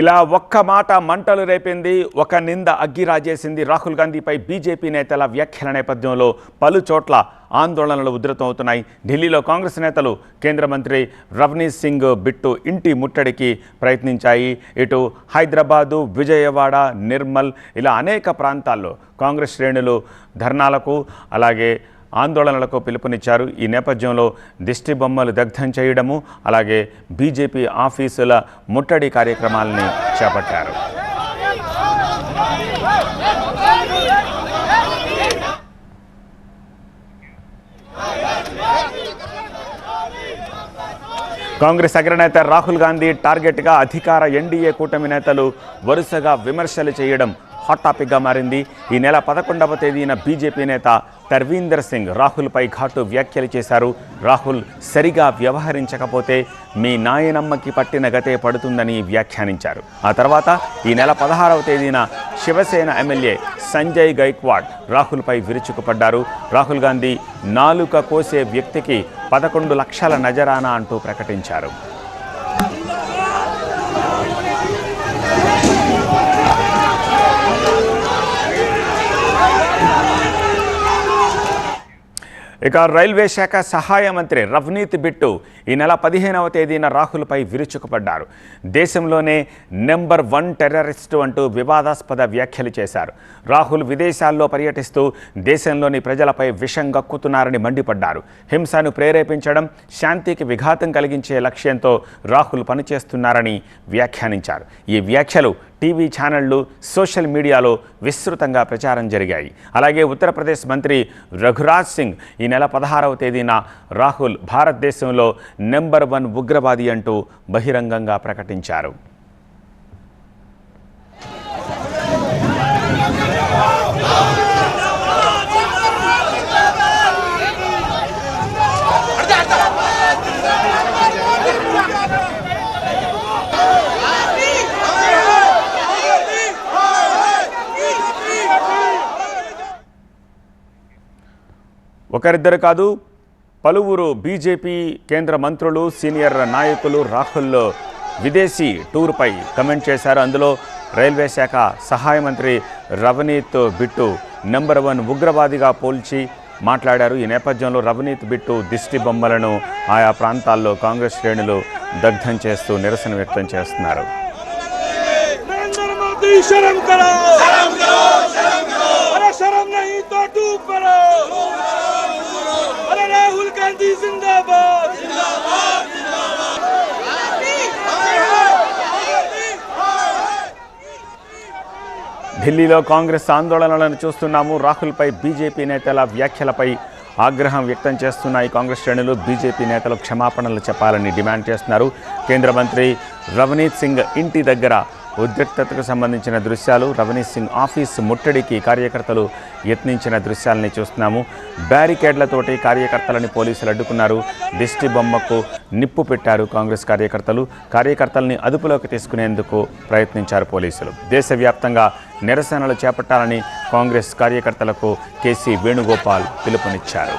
ఇలా ఒక్క మాట మంటలు రేపింది ఒక నింద అగ్గిరాజేసింది రాహుల్ గాంధీపై బీజేపీ నేతల వ్యాఖ్యల నేపథ్యంలో పలు చోట్ల ఆందోళనలు ఉధృతమవుతున్నాయి. ఢిల్లీలో కాంగ్రెస్ నేతలు కేంద్ర మంత్రి రవనీత్ సింగ్ బిట్టు ఇంటి ముట్టడికి ప్రయత్నించాయి. ఇటు హైదరాబాదు విజయవాడ నిర్మల్ ఇలా అనేక ప్రాంతాల్లో కాంగ్రెస్ శ్రేణులు ధర్నాలకు అలాగే ఆందోళనలకు పిలుపునిచ్చారు. ఈ నేపథ్యంలో దిష్టి బొమ్మలు దగ్ధం చేయడము అలాగే బీజేపీ ఆఫీసుల ముట్టడి కార్యక్రమాలని చేపట్టారు. కాంగ్రెస్ అగ్రనేత రాహుల్ గాంధీ టార్గెట్గా అధికార ఎన్డీఏ కూటమి నేతలు వరుసగా విమర్శలు చేయడం హాట్ టాపిక్గా మారింది. ఈ నెల పదకొండవ తేదీన బీజేపీ నేత తర్వీందర్ సింగ్ రాహుల్పై ఘాటు వ్యాఖ్యలు చేశారు. రాహుల్ సరిగా వ్యవహరించకపోతే మీ నాయనమ్మకి పట్టిన గతే పడుతుందని వ్యాఖ్యానించారు. ఆ తర్వాత ఈ నెల పదహారవ తేదీన శివసేన ఎమ్మెల్యే సంజయ్ గైక్వాడ్ రాహుల్పై విరుచుకుపడ్డారు. రాహుల్ గాంధీ నాలుక కోసే వ్యక్తికి పదకొండు లక్షల నజరానా అంటూ ప్రకటించారు. ఇక రైల్వే శాఖ సహాయ మంత్రి రవ్నీత్ బిట్టు ఈ నెల పదిహేనవ తేదీన రాహుల్పై విరుచుకుపడ్డారు. దేశంలోనే నెంబర్ వన్ టెర్రరిస్టు అంటూ వివాదాస్పద వ్యాఖ్యలు చేశారు. రాహుల్ విదేశాల్లో పర్యటిస్తూ దేశంలోని ప్రజలపై విషం గక్కుతున్నారని మండిపడ్డారు. హింసను ప్రేరేపించడం శాంతికి విఘాతం కలిగించే లక్ష్యంతో రాహుల్ పనిచేస్తున్నారని వ్యాఖ్యానించారు. ఈ వ్యాఖ్యలు టీవీ ఛానళ్ళు సోషల్ మీడియాలో విస్తృతంగా ప్రచారం జరిగాయి. అలాగే ఉత్తరప్రదేశ్ మంత్రి రఘురాజ్ సింగ్ ఈ నెల పదహారవ తేదీన రాహుల్ భారతదేశంలో నెంబర్ వన్ ఉగ్రవాది అంటూ బహిరంగంగా ప్రకటించారు. ఒకరిద్దరు కాదు పలువురు బీజేపీ కేంద్ర మంత్రులు సీనియర్ నాయకులు రాహుల్ విదేశీ టూర్పై కమెంట్ చేశారు అందులో రైల్వే శాఖ సహాయ మంత్రి రవనీత్ బిట్టు నెంబర్ వన్ ఉగ్రవాదిగా పోల్చి మాట్లాడారు ఈ నేపథ్యంలో రవనీత్ బిట్టు దిష్టి బొమ్మలను ఆయా ప్రాంతాల్లో కాంగ్రెస్ శ్రేణులు దగ్ధం చేస్తూ నిరసన వ్యక్తం చేస్తున్నారు नरेंद्र मोदी शर्म करो शर्म करो शर्म करो अरे शर्म नहीं तो डूब करो अरे ఢిల్లీలో కాంగ్రెస్ ఆందోళనలను చూస్తున్నాము. రాహుల్పై బీజేపీ నేతల వ్యాఖ్యలపై ఆగ్రహం వ్యక్తం చేస్తున్నాయి. కాంగ్రెస్ శ్రేణులు బీజేపీ నేతలు క్షమాపణలు చెప్పాలని డిమాండ్ చేస్తున్నారు. కేంద్ర మంత్రి రవనీత్ సింగ్ ఇంటి దగ్గర ఉద్రిక్తతకు సంబంధించిన దృశ్యాలు రవనీత్ సింగ్ ఆఫీస్ ముట్టడికి కార్యకర్తలు యత్నించిన దృశ్యాలని చూస్తున్నాము. బ్యారికేడ్లతోటి కార్యకర్తలని పోలీసులు అడ్డుకున్నారు. దిష్టి బొమ్మకు నిప్పు పెట్టారు కాంగ్రెస్ కార్యకర్తలు. కార్యకర్తల్ని అదుపులోకి తీసుకునేందుకు ప్రయత్నించారు పోలీసులు. దేశవ్యాప్తంగా నిరసనలు చేపట్టాలని కాంగ్రెస్ కార్యకర్తలకు కేసీ వేణుగోపాల్ పిలుపునిచ్చారు.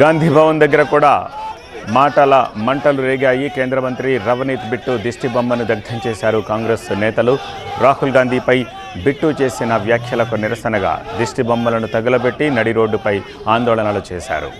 గాంధీ భవన్ దగ్గర కూడా మాటల మంటలు రేగాయి. కేంద్ర మంత్రి రవనీత్ బిట్టు దిష్టి బొమ్మను దగ్ధం చేశారు కాంగ్రెస్ నేతలు. రాహుల్ గాంధీపై బిట్టు చేసిన వ్యాఖ్యలకు నిరసనగా దిష్టి బొమ్మలను తగులబెట్టి నడి రోడ్డుపై ఆందోళనలు చేశారు.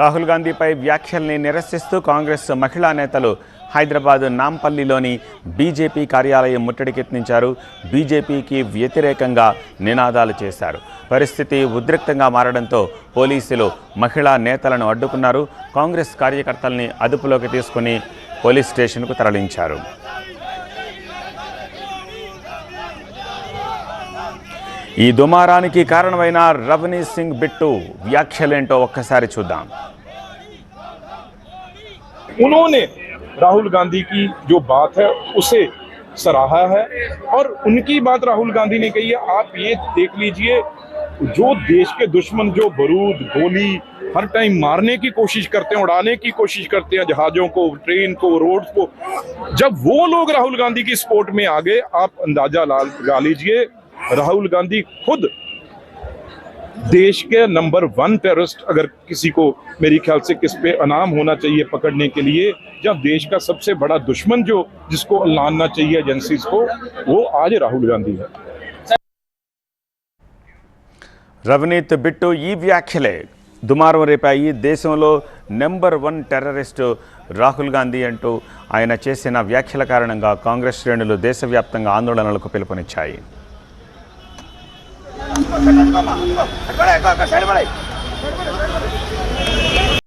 రాహుల్ గాంధీపై వ్యాఖ్యల్ని నిరసిస్తూ కాంగ్రెస్ మహిళా నేతలు హైదరాబాద్ నాంపల్లిలోని బీజేపీ కార్యాలయం ముట్టడికెత్నించారు బీజేపీకి వ్యతిరేకంగా నినాదాలు చేశారు. పరిస్థితి ఉద్రిక్తంగా మారడంతో పోలీసులు మహిళా నేతలను అడ్డుకున్నారు. కాంగ్రెస్ కార్యకర్తల్ని అదుపులోకి తీసుకుని పోలీస్ స్టేషన్కు తరలించారు. ఈ దుమారానికి కారణమైన రవనీత్ సింగ్ బిట్టు వ్యాఖ్యలేంటో ఒక్కసారి చూద్దాం उन्होंने राहुल गांधी की जो बात है उसे सराहा है और उनकी बात राहुल गांधी ने कही है आप ये देख लीजिए जो देश के दुश्मन जो बरूद गोली हर टाइम मारने की कोशिश करते हैं उड़ाने की कोशिश करते हैं जहाजों को ट्रेन को रोड को जब वो लोग राहुल गांधी की सपोर्ट में आ गए आप अंदाजा ला लगा लीजिए राहुल गांधी खुद देश के नंबर वन टेररिस्ट अगर किसी को मेरी ख्याल से किस पे अनाम होना चाहिए पकड़ने के लिए या देश का सबसे बड़ा दुश्मन जो जिसको लानना चाहिए एजेंसीज को वो आज राहुल गांधी है రవనీత్ బిట్టు ఈ వ్యాఖ్యలే దుమారం రేపాయి దేశంలో number one terrorist Rahul Gandhi అంటూ ఆయన చేసిన వ్యాఖ్యల కారణంగా కాంగ్రెస్ శ్రేణులు దేశవ్యాప్తంగా ఆందోళనలకు పిలుపునిచ్చాయి కట్టుకోమ్మా కట్టుకోమ్మా కట్టుకోడే కట్టుకోడే సైడ్ పడే సైడ్ పడే